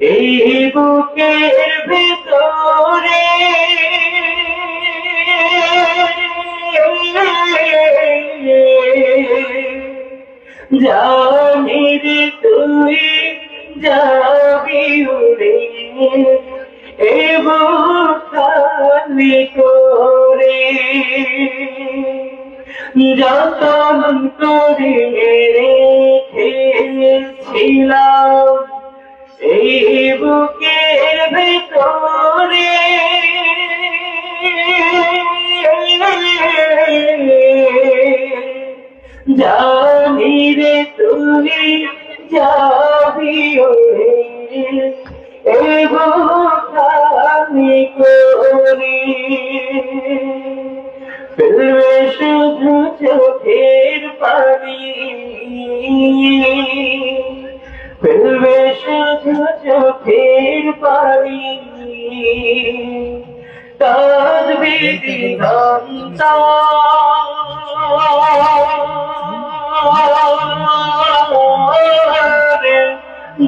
এই বুকের ভেতরে। জানি রে তুই যাবি উড়ে এবং করে। যতন জানি রে তুই যাবি খালি করি। ফেলবে শুধু চোখের পানি। ফেলবে শুধু চোখের পানি। তার বিদিগন্ত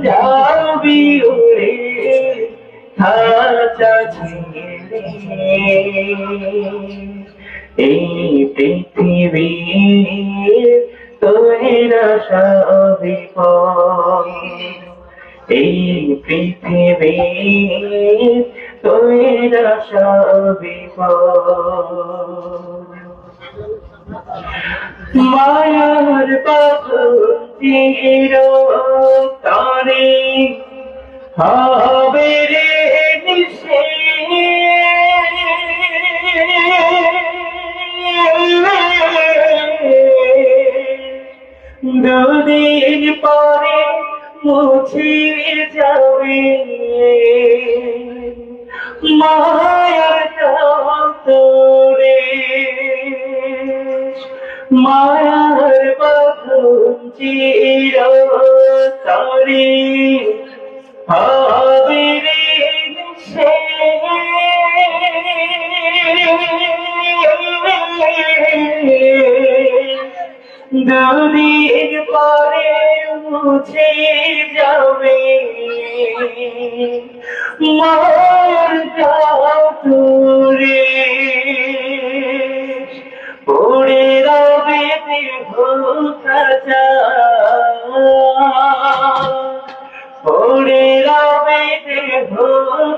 যাবি উড়ে খাঁচা ছেড়ে এই পৃথিবী তোরা সবই এই পৃথিবী তোরা সবই মায়ার পাথর হবে রে দুদিন পরে মুছে যাবে মায়ার তোরে মায়ার বাঁধন চির তরে দুদিন পরে মুছে যাবে মার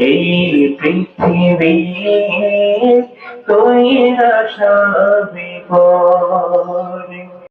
এই পৃথিবী তৈরা সবিপদ